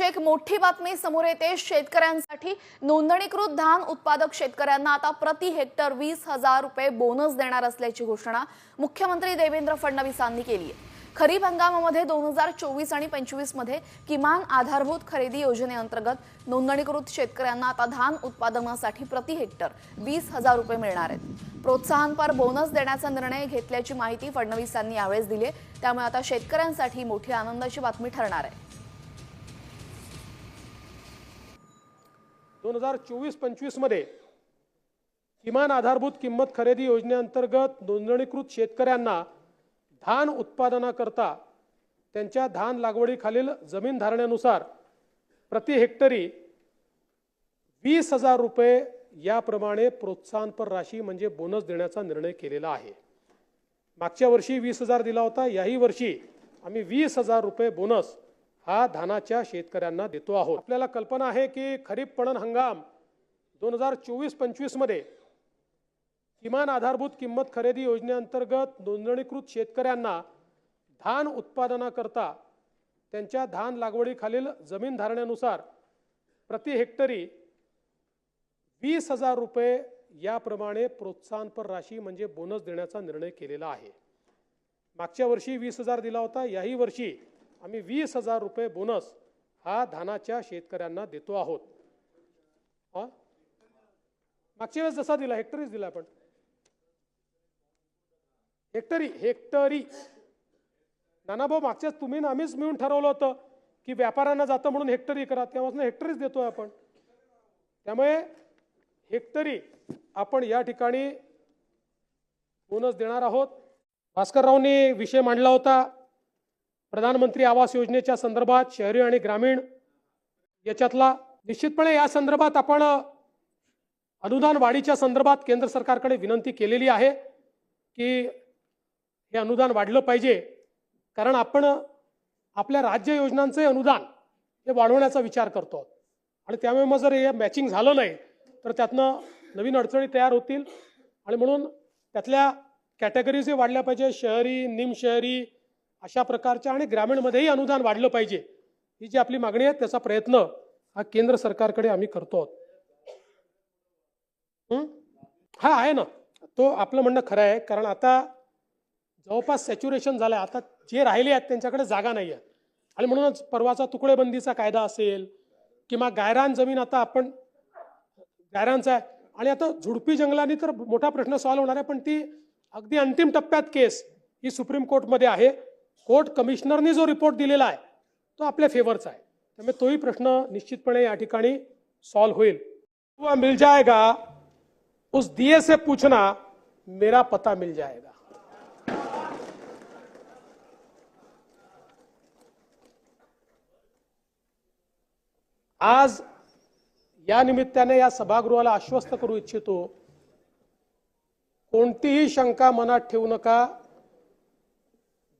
एक मोठी बातमी समोर येते. शेतकऱ्यांसाठी नोंदणीकृत धान उत्पादक शेतकऱ्यांना आता प्रति हेक्टर वीस हजार रुपये बोनस देणार असल्याची घोषणा मुख्यमंत्री देवेंद्र फडणवीसांनी केली आहे. खरीप हंगामामध्ये दोन हजार चोवीस आणि पंचवीसमध्ये किमान आधारभूत खरेदी योजनेअंतर्गत नोंदणीकृत शेतकऱ्यांना आता धान उत्पादनासाठी प्रति हेक्टर वीस हजार रुपये मिळणार आहेत. प्रोत्साहनपर बोनस देण्याचा निर्णय घेतल्याची माहिती फडणवीसांनी यावेळेस दिली आहे. त्यामुळे आता शेतकऱ्यांसाठी मोठी आनंदाची बातमी ठरणार आहे. दोन हजार चोवीस पंचवीसमध्ये किमान आधारभूत किंमत खरेदी योजनेअंतर्गत नोंदणीकृत शेतकऱ्यांना धान उत्पादनाकरता त्यांच्या धान लागवडीखालील जमीन धारण्यानुसार प्रति हेक्टरी वीस हजार रुपये याप्रमाणे प्रोत्साहनपर राशी म्हणजे बोनस देण्याचा निर्णय केलेला आहे. मागच्या वर्षी वीस हजार दिला होता याही वर्षी आम्ही वीस हजार रुपये बोनस हा धानाच्या शेतकऱ्यांना देतो आहोत. आपल्याला कल्पना आहे की खरीप पणन हंगाम दोन हजार चोवीस पंचवीसमध्ये किमान आधारभूत किंमत खरेदी योजनेअंतर्गत नोंदणीकृत शेतकऱ्यांना धान उत्पादनाकरता त्यांच्या धान लागवडीखालील जमीन धारण्यानुसार प्रति हेक्टरी वीस हजार रुपये याप्रमाणे प्रोत्साहनपर राशी म्हणजे बोनस देण्याचा निर्णय केलेला आहे. मागच्या वर्षी वीस हजार दिला होता याही वर्षी आम्ही वीस हजार रुपये बोनस हा धानाच्या शेतकऱ्यांना देतो आहोत. हा? मागच्या वेळेस जसा दिला हेक्टरीच दिला आपण हेक्टरी हेक्टरी नानाभाऊ मागच्याच तुम्ही ना आम्हीच मिळून ठरवलं होतं की व्यापाऱ्यांना जातं म्हणून हेक्टरी करा. तेव्हापासून हेक्टरीच देतोय आपण. त्यामुळे हेक्टरी आपण या ठिकाणी बोनस देणार आहोत. भास्कररावनी विषय मांडला होता. प्रधानमंत्री आवास योजनेच्या संदर्भात शहरी आणि ग्रामीण याच्यातला निश्चितपणे या संदर्भात आपण अनुदान वाढीच्या संदर्भात केंद्र सरकारकडे विनंती केलेली आहे की हे अनुदान वाढलं पाहिजे. कारण आपण आपल्या राज्य योजनांचे अनुदान हे वाढवण्याचा विचार करतो. आणि त्यामुळे मग जर हे मॅचिंग झालं नाही तर त्यातनं नवीन अडचणी तयार होतील. आणि म्हणून त्यातल्या कॅटेगरीज हे वाढल्या पाहिजे. शहरी निमशहरी अशा प्रकारच्या आणि ग्रामीणमध्येही अनुदान वाढलं पाहिजे. ही जी आपली मागणी आहे त्याचा प्रयत्न हा केंद्र सरकारकडे आम्ही करतो आहोत. हा? आहे ना. तो आपलं म्हणणं खरं आहे. कारण आता जवळपास सॅच्युरेशन झालं आहे आता जे राहिले आहेत त्यांच्याकडे जागा नाही आहे. आणि म्हणूनच परवाचा तुकडेबंदीचा कायदा असेल किंवा गायरान जमीन आता आपण गायरांचा आहे. आणि आता झुडपी जंगलांनी तर मोठा प्रश्न सॉल्व्ह होणार आहे पण ती अगदी अंतिम टप्प्यात केस ही सुप्रीम कोर्टमध्ये आहे. कोर्ट कमिशनरने जो रिपोर्ट दिलेला आहे तो आपल्या फेवरचा आहे. त्यामुळे तोही प्रश्न निश्चितपणे या ठिकाणी सॉल्व्ह होईल. हुआ मिल जाएगा उस दिए से पूछना मेरा पता मिल जाएगा. आज या निमित्ताने या सभागृहाला आश्वस्त करू इच्छितो कोणतीही शंका मनात ठेवू नका.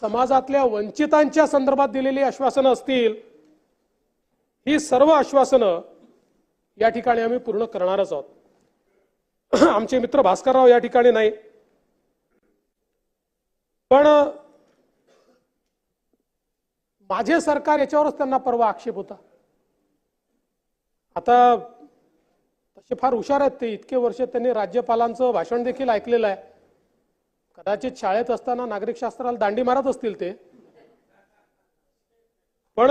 समाजातल्या वंचितांच्या संदर्भात दिलेली आश्वासनं असतील ही सर्व आश्वासनं या ठिकाणी आम्ही पूर्ण करणारच आहोत. आमचे मित्र भास्करराव या ठिकाणी नाही. पण माझे सरकार याच्यावरच त्यांना परवा आक्षेप होता. आता तसे फार हुशार आहेत ते इतके वर्ष त्यांनी राज्यपालांचं भाषण देखील ऐकलेलं आहे. कदाचित शाळेत असताना नागरिक शास्त्राला दांडी मारत असतील ते. पण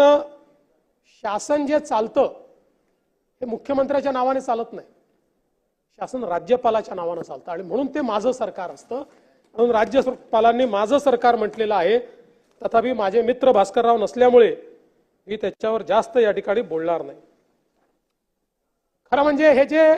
शासन जे चालतं हे मुख्यमंत्र्याच्या नावाने चालत नाही. शासन राज्यपालाच्या नावानं चालतं. आणि म्हणून ते माझं सरकार असतं. म्हणून राज्यपालांनी माझं सरकार म्हटलेलं आहे. तथापि माझे मित्र भास्करराव नसल्यामुळे मी त्याच्यावर जास्त या ठिकाणी बोलणार नाही. खरं म्हणजे हे जे